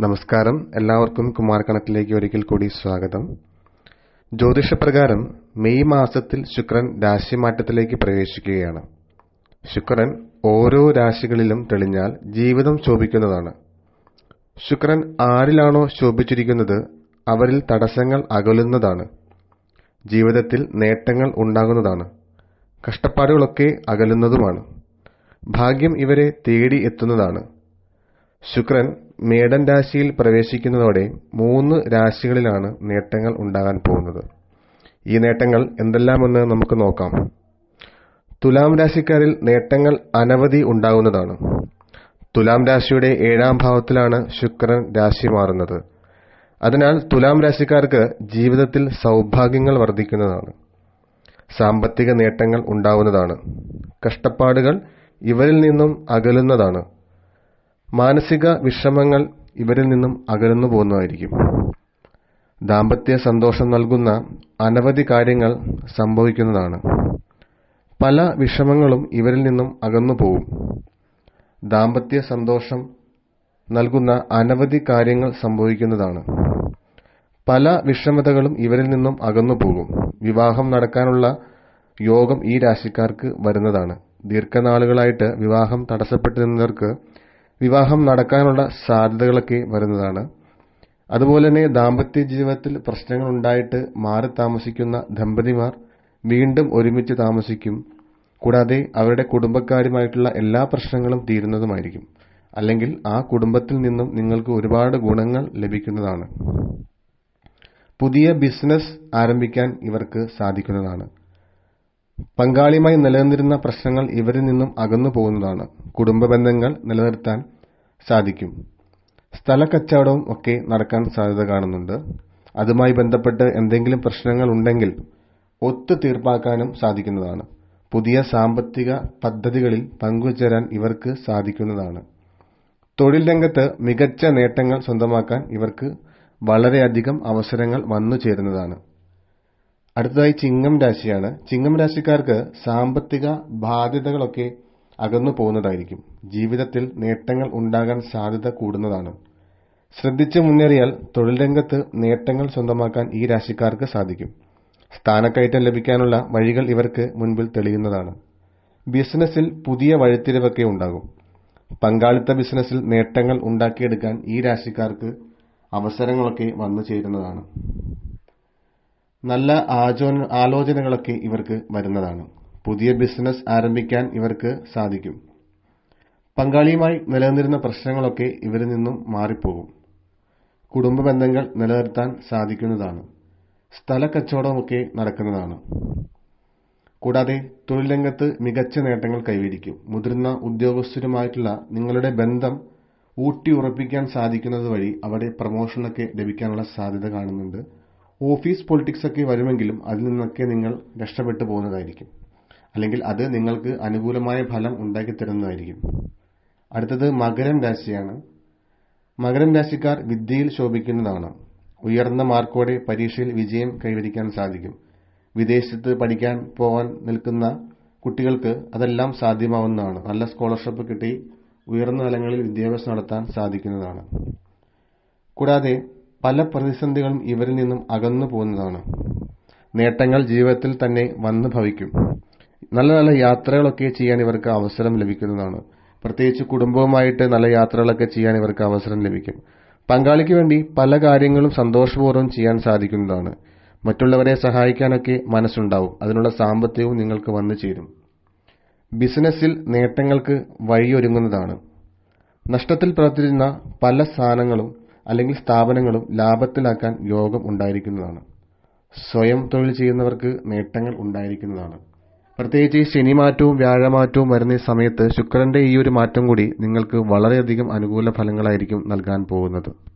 നമസ്കാരം. എല്ലാവർക്കും കുമാർ കണക്കിലേക്ക് ഒരിക്കൽ കൂടി സ്വാഗതം. ജ്യോതിഷപ്രകാരം മെയ് മാസത്തിൽ ശുക്രൻ രാശിമാറ്റത്തിലേക്ക് പ്രവേശിക്കുകയാണ്. ശുക്രൻ ഓരോ രാശികളിലും തെളിഞ്ഞാൽ ജീവിതം ശോഭിക്കുന്നതാണ്. ശുക്രൻ ആരിലാണോ ശോഭിച്ചിരിക്കുന്നത് അവരിൽ തടസ്സങ്ങൾ അകലുന്നതാണ്. ജീവിതത്തിൽ നേട്ടങ്ങൾ ഉണ്ടാകുന്നതാണ്. കഷ്ടപ്പാടുകളൊക്കെ അകലുന്നതുമാണ്. ഭാഗ്യം ഇവരെ തേടി എത്തുന്നതാണ്. ശുക്രൻ മേടൻ രാശിയിൽ പ്രവേശിക്കുന്നതോടെ മൂന്ന് രാശികളിലാണ് നേട്ടങ്ങൾ ഉണ്ടാകാൻ പോകുന്നത്. ഈ നേട്ടങ്ങൾ എന്തെല്ലാമെന്ന് നമുക്ക് നോക്കാം. തുലാം രാശിക്കാരിൽ നേട്ടങ്ങൾ അനവധി ഉണ്ടാകുന്നതാണ്. തുലാം രാശിയുടെ ഏഴാം ഭാവത്തിലാണ് ശുക്രൻ രാശി മാറുന്നത്. അതിനാൽ തുലാം രാശിക്കാർക്ക് ജീവിതത്തിൽ സൗഭാഗ്യങ്ങൾ വർദ്ധിക്കുന്നതാണ്. സാമ്പത്തിക നേട്ടങ്ങൾ ഉണ്ടാവുന്നതാണ്. കഷ്ടപ്പാടുകൾ ഇവരിൽ നിന്നും അകലുന്നതാണ്. മാനസിക വിഷമങ്ങൾ ഇവരിൽ നിന്നും അകലുന്നു പോകുന്നതായിരിക്കും. ദാമ്പത്യ സന്തോഷം നൽകുന്ന അനവധി കാര്യങ്ങൾ സംഭവിക്കുന്നതാണ്. പല വിഷമങ്ങളും ഇവരിൽ നിന്നും അകന്നു പോകും. ദാമ്പത്യ സന്തോഷം നൽകുന്ന അനവധി കാര്യങ്ങൾ സംഭവിക്കുന്നതാണ്. പല വിഷമതകളും ഇവരിൽ നിന്നും അകന്നു പോകും. വിവാഹം നടക്കാനുള്ള യോഗം ഈ രാശിക്കാർക്ക് വരുന്നതാണ്. ദീർഘനാളുകളായിട്ട് വിവാഹം തടസ്സപ്പെട്ടിരുന്നവർക്ക് വിവാഹം നടക്കാനുള്ള സാധ്യതകളൊക്കെ വരുന്നതാണ്. അതുപോലെ തന്നെ ദാമ്പത്യ ജീവിതത്തിൽ പ്രശ്നങ്ങൾ ഉണ്ടായിട്ട് മാറി താമസിക്കുന്ന ദമ്പതിമാർ വീണ്ടും ഒരുമിച്ച് താമസിക്കും. കൂടാതെ അവരുടെ കുടുംബക്കാരുമായിട്ടുള്ള എല്ലാ പ്രശ്നങ്ങളും തീരുന്നതുമായിരിക്കും. അല്ലെങ്കിൽ ആ കുടുംബത്തിൽ നിന്നും നിങ്ങൾക്ക് ഒരുപാട് ഗുണങ്ങൾ ലഭിക്കുന്നതാണ്. പുതിയ ബിസിനസ് ആരംഭിക്കാൻ ഇവർക്ക് സാധിക്കുന്നതാണ്. പങ്കാളിയുമായി നിലനിന്നിരുന്ന പ്രശ്നങ്ങൾ ഇവരിൽ നിന്നും അകന്നു പോകുന്നതാണ്. കുടുംബ ബന്ധങ്ങൾ നിലനിർത്താൻ സാധിക്കും. സ്ഥല സ്ഥലക്കച്ചവടവും ഒക്കെ നടക്കാൻ സാധ്യത കാണുന്നുണ്ട്. അതുമായി ബന്ധപ്പെട്ട് എന്തെങ്കിലും പ്രശ്നങ്ങൾ ഉണ്ടെങ്കിൽ ഒത്തു തീർപ്പാക്കാനും സാധിക്കുന്നതാണ്. പുതിയ സാമ്പത്തിക പദ്ധതികളിൽ പങ്കുചേരാൻ ഇവർക്ക് സാധിക്കുന്നതാണ്. തൊഴിൽ രംഗത്ത് മികച്ച നേട്ടങ്ങൾ സ്വന്തമാക്കാൻ ഇവർക്ക് വളരെയധികം അവസരങ്ങൾ വന്നു ചേരുന്നതാണ് അടുത്തതായി ചിങ്ങം രാശിയാണ്. ചിങ്ങം രാശിക്കാർക്ക് സാമ്പത്തിക ബാധ്യതകളൊക്കെ അകന്നു പോകുന്നതായിരിക്കും. ജീവിതത്തിൽ നേട്ടങ്ങൾ ഉണ്ടാകാൻ സാധ്യത കൂടുന്നതാണ്. ശ്രദ്ധിച്ചു മുന്നേറിയാൽ തൊഴിൽ രംഗത്ത് നേട്ടങ്ങൾ സ്വന്തമാക്കാൻ ഈ രാശിക്കാർക്ക് സാധിക്കും. സ്ഥാനക്കയറ്റം ലഭിക്കാനുള്ള വഴികൾ ഇവർക്ക് മുൻപിൽ തെളിയുന്നതാണ്. ബിസിനസ്സിൽ പുതിയ വഴിത്തിരിവൊക്കെ ഉണ്ടാകും. പങ്കാളിത്ത ബിസിനസ്സിൽ നേട്ടങ്ങൾ ഉണ്ടാക്കിയെടുക്കാൻ ഈ രാശിക്കാർക്ക് അവസരങ്ങളൊക്കെ വന്നു ചേരുന്നതാണ്. നല്ല ആലോചനകളൊക്കെ ഇവർക്ക് വരുന്നതാണ്. പുതിയ ബിസിനസ് ആരംഭിക്കാൻ ഇവർക്ക് സാധിക്കും. പങ്കാളിയുമായി നിലനിന്നിരുന്ന പ്രശ്നങ്ങളൊക്കെ ഇവരിൽ നിന്നും മാറിപ്പോകും. കുടുംബ ബന്ധങ്ങൾ നിലനിർത്താൻ സാധിക്കുന്നതാണ്. സ്ഥല കച്ചവടമൊക്കെ നടക്കുന്നതാണ്. കൂടാതെ തൊഴിൽ രംഗത്ത് മികച്ച നേട്ടങ്ങൾ കൈവരിക്കും. മുതിർന്ന ഉദ്യോഗസ്ഥരുമായിട്ടുള്ള നിങ്ങളുടെ ബന്ധം ഊട്ടി ഉറപ്പിക്കാൻ സാധിക്കുന്നത് വഴി അവിടെ പ്രമോഷനൊക്കെ ലഭിക്കാനുള്ള സാധ്യത കാണുന്നുണ്ട്. ഓഫീസ് പൊളിറ്റിക്സ് ഒക്കെ വരുമെങ്കിലും അതിൽ നിന്നൊക്കെ നിങ്ങൾ രക്ഷപ്പെട്ടു പോകുന്നതായിരിക്കും. അല്ലെങ്കിൽ അത് നിങ്ങൾക്ക് അനുകൂലമായ ഫലം ഉണ്ടാക്കി തരുന്നതായിരിക്കും. അടുത്തത് മകരം രാശിയാണ്. മകരം രാശിക്കാർ വിദ്യയിൽ ശോഭിക്കുന്നതാണ്. ഉയർന്ന മാർക്കോടെ പരീക്ഷയിൽ വിജയം കൈവരിക്കാൻ സാധിക്കും. വിദേശത്ത് പഠിക്കാൻ പോകാൻ നിൽക്കുന്ന കുട്ടികൾക്ക് അതെല്ലാം സാധ്യമാവുന്നതാണ്. നല്ല സ്കോളർഷിപ്പ് കിട്ടി ഉയർന്ന തലങ്ങളിൽ വിദ്യാഭ്യാസം നടത്താൻ സാധിക്കുന്നതാണ്. കൂടാതെ പല പ്രതിസന്ധികളും ഇവരിൽ നിന്നും അകന്നു പോകുന്നതാണ്. നേട്ടങ്ങൾ ജീവിതത്തിൽ തന്നെ വന്നു ഭവിക്കും. നല്ല നല്ല യാത്രകളൊക്കെ ചെയ്യാൻ ഇവർക്ക് അവസരം ലഭിക്കുന്നതാണ്. പ്രത്യേകിച്ച് കുടുംബവുമായിട്ട് നല്ല യാത്രകളൊക്കെ ചെയ്യാൻ ഇവർക്ക് അവസരം ലഭിക്കും. പങ്കാളിക്ക് വേണ്ടി പല കാര്യങ്ങളും സന്തോഷപൂർവം ചെയ്യാൻ സാധിക്കുന്നതാണ്. മറ്റുള്ളവരെ സഹായിക്കാനൊക്കെ മനസ്സുണ്ടാവും. അതിനുള്ള സാമ്പത്തികവും നിങ്ങൾക്ക് വന്നു ചേരും. ബിസിനസ്സിൽ നേട്ടങ്ങൾക്ക് വഴിയൊരുങ്ങുന്നതാണ്. നഷ്ടത്തിൽ പ്രവർത്തിക്കുന്ന പല സ്ഥാനങ്ങളും അല്ലെങ്കിൽ സ്ഥാപനങ്ങളും ലാഭത്തിലാക്കാൻ യോഗം ഉണ്ടായിരിക്കുന്നതാണ്. സ്വയം തൊഴിൽ ചെയ്യുന്നവർക്ക് നേട്ടങ്ങൾ ഉണ്ടായിരിക്കുന്നതാണ്. പ്രത്യേകിച്ച് ഈ ശനിമാറ്റവും വ്യാഴമാറ്റവും വരുന്ന സമയത്ത് ശുക്രന്റെ ഈ ഒരു മാറ്റം കൂടി നിങ്ങൾക്ക് വളരെയധികം അനുകൂല ഫലങ്ങളായിരിക്കും നൽകാൻ പോകുന്നത്.